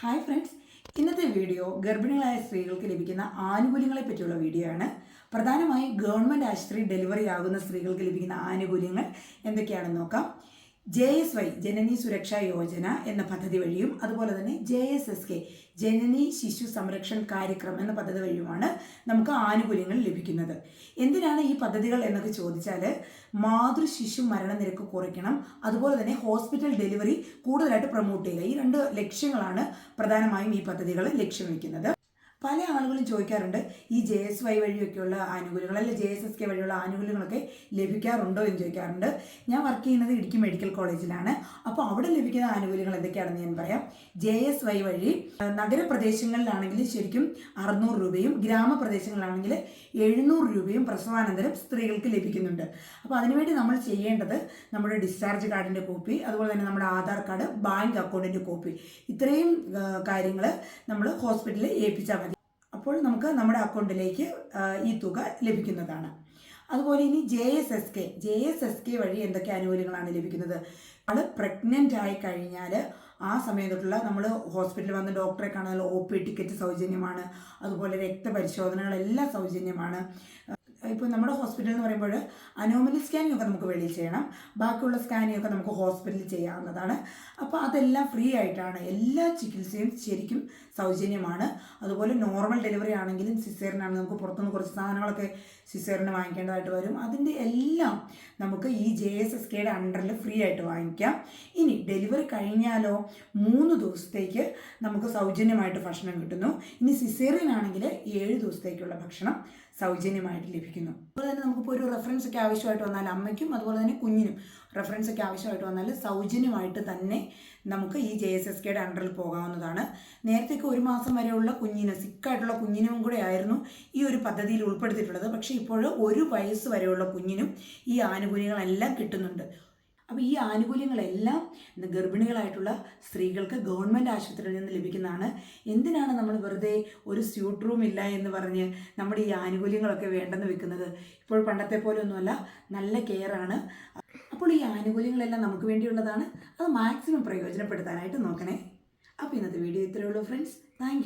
Hi friends ഇന്നത്തെ video ഗർഭിണികളായ സ്ത്രീകൾക്ക് ലഭിക്കുന്ന ആനുകൂല്യങ്ങളെ പറ്റിയുള്ള വീഡിയോ ആണ്. പ്രധാനമായും ഗവൺമെന്റ് ആശുപത്രി ഡെലിവറി ആകുന്ന സ്ത്രീകൾക്ക് ലഭിക്കുന്ന ആനുകൂല്യങ്ങൾ എന്തൊക്കെയാണെന്ന് നോക്കാം. ജെ എസ് വൈ ജനനി സുരക്ഷാ യോജന എന്ന പദ്ധതി വഴിയും അതുപോലെ തന്നെ J S S K Janani Shishu Samrakshan Karyakram എന്ന പദ്ധതി വഴിയുമാണ് നമുക്ക് ആനുകൂല്യങ്ങൾ ലഭിക്കുന്നത്. എന്തിനാണ് ഈ പദ്ധതികൾ എന്നൊക്കെ ചോദിച്ചാൽ മാതൃ ശിശു മരണനിരക്ക് കുറയ്ക്കണം അതുപോലെ തന്നെ ഹോസ്പിറ്റൽ ഡെലിവറി കൂടുതലായിട്ട് പ്രൊമോട്ട് ചെയ്യുക. ഈ രണ്ട് ലക്ഷ്യങ്ങളാണ് പ്രധാനമായും ഈ പദ്ധതികൾ ലക്ഷ്യം വയ്ക്കുന്നത്. പല ആളുകളും ചോദിക്കാറുണ്ട് ഈ ജെ എസ് വൈ വഴിയൊക്കെയുള്ള ആനുകൂല്യങ്ങൾ അല്ലെങ്കിൽ ജെ എസ് എസ് കെ വഴിയുള്ള ആനുകൂല്യങ്ങളൊക്കെ ലഭിക്കാറുണ്ടോ എന്ന് ചോദിക്കാറുണ്ട്. ഞാൻ വർക്ക് ചെയ്യുന്നത് ഇടുക്കി മെഡിക്കൽ കോളേജിലാണ് അപ്പോൾ അവിടെ ലഭിക്കുന്ന ആനുകൂല്യങ്ങൾ എന്തൊക്കെയാണെന്ന് ഞാൻ പറയാം. ജെ എസ് വൈ വഴി നഗരപ്രദേശങ്ങളിലാണെങ്കിൽ ശരിക്കും അറുന്നൂറ് രൂപയും ഗ്രാമപ്രദേശങ്ങളിലാണെങ്കിൽ എഴുന്നൂറ് രൂപയും പ്രസവാനന്തരം സ്ത്രീകൾക്ക് ലഭിക്കുന്നുണ്ട്. അപ്പോൾ അതിനുവേണ്ടി നമ്മൾ ചെയ്യേണ്ടത് നമ്മുടെ ഡിസ്ചാർജ് കാർഡിന്റെ കോപ്പി അതുപോലെ തന്നെ നമ്മുടെ ആധാർ കാർഡ് ബാങ്ക് അക്കൗണ്ടിന്റെ കോപ്പി ഇത്രയും കാര്യങ്ങൾ നമ്മൾ ഹോസ്പിറ്റലിൽ ഏൽപ്പിച്ചാൽ അപ്പോൾ നമുക്ക് നമ്മുടെ അക്കൗണ്ടിലേക്ക് ഈ തുക ലഭിക്കുന്നതാണ്. അതുപോലെ ഇനി J S S K J S S K വഴി എന്തൊക്കെ ആനുകൂല്യങ്ങളാണ് ലഭിക്കുന്നത്? നമ്മൾ പ്രഗ്നന്റ് ആയി കഴിഞ്ഞാൽ ആ സമയം തൊട്ടുള്ള നമ്മൾ ഹോസ്പിറ്റലിൽ വന്ന് ഡോക്ടറെ കാണാനുള്ള ഒ പി ടിക്കറ്റ് സൗജന്യമാണ്. അതുപോലെ രക്തപരിശോധനകളെല്ലാം സൗജന്യമാണ്. ഇപ്പോൾ നമ്മുടെ ഹോസ്പിറ്റൽ എന്ന് പറയുമ്പോൾ അനോമലി സ്കാനിങ് ഒക്കെ നമുക്ക് വെളിയിൽ ചെയ്യണം. ബാക്കിയുള്ള സ്കാനിങ് ഒക്കെ നമുക്ക് ഹോസ്പിറ്റലിൽ ചെയ്യാവുന്നതാണ്. അപ്പോൾ അതെല്ലാം ഫ്രീ ആയിട്ടാണ്. എല്ലാ ചികിത്സയും ശരിക്കും സൗജന്യമാണ്. അതുപോലെ നോർമൽ ഡെലിവറി ആണെങ്കിലും സിസേറിനാണ് നമുക്ക് പുറത്തുനിന്ന് കുറച്ച് സാധനങ്ങളൊക്കെ സിസേറിന് വാങ്ങിക്കേണ്ടതായിട്ട് വരും. അതിന്റെ എല്ലാം നമുക്ക് ഈ ജെ എസ് എസ് കെയുടെ അണ്ടറിൽ ഫ്രീ ആയിട്ട് വാങ്ങിക്കാം. ഇനി ഡെലിവറി കഴിഞ്ഞാലോ മൂന്ന് ദിവസത്തേക്ക് നമുക്ക് സൗജന്യമായിട്ട് ഭക്ഷണം കിട്ടുന്നു. ഇനി സിസേറിയൻ ആണെങ്കിൽ ഏഴ് ദിവസത്തേക്കുള്ള ഭക്ഷണം സൗജന്യമായിട്ട് ലഭിക്കുന്നു അതുപോലെ തന്നെ നമുക്കിപ്പോൾ ഒരു റെഫറൻസ് ഒക്കെ ആവശ്യമായിട്ട് വന്നാൽ അമ്മയ്ക്കും അതുപോലെ തന്നെ കുഞ്ഞിനും റെഫറൻസ് ഒക്കെ ആവശ്യമായിട്ട് വന്നാൽ സൗജന്യമായിട്ട് തന്നെ നമുക്ക് ഈ ജെ എസ് എസ് കെയുടെ അണ്ടറിൽ പോകാവുന്നതാണ്. നേരത്തേക്ക് ഒരു മാസം വരെയുള്ള കുഞ്ഞിന് സിക്കായിട്ടുള്ള കുഞ്ഞിനും കൂടെ ആയിരുന്നു ഈ ഒരു പദ്ധതിയിൽ ഉൾപ്പെടുത്തിയിട്ടുള്ളത്. പക്ഷേ ഇപ്പോൾ ഒരു വയസ്സ് വരെയുള്ള കുഞ്ഞിനും ഈ ആനുകൂല്യങ്ങളെല്ലാം കിട്ടുന്നുണ്ട്. അപ്പോൾ ഈ ആനുകൂല്യങ്ങളെല്ലാം ഗർഭിണികളായിട്ടുള്ള സ്ത്രീകൾക്ക് ഗവൺമെന്റ് ആശുപത്രിയിൽ നിന്ന് ലഭിക്കുന്നതാണ്. എന്തിനാണ് നമ്മൾ വെറുതെ ഒരു സ്യൂട്ട് റൂം ഇല്ല എന്ന് പറഞ്ഞ് നമ്മുടെ ഈ ആനുകൂല്യങ്ങളൊക്കെ വേണ്ടെന്ന് വെക്കുന്നത്? ഇപ്പോൾ പണ്ടത്തെ പോലെ ഒന്നുമല്ല നല്ല കെയറാണ് അപ്പോൾ ഈ ആനുകൂല്യങ്ങളെല്ലാം നമുക്ക് വേണ്ടിയുള്ളതാണ്. അത് മാക്സിമം പ്രയോജനപ്പെടുത്താനായിട്ട് നോക്കണേ. അപ്പോൾ ഇന്നത്തെ വീഡിയോ ഇത്രയേ ഉള്ളൂ ഫ്രണ്ട്സ്. താങ്ക്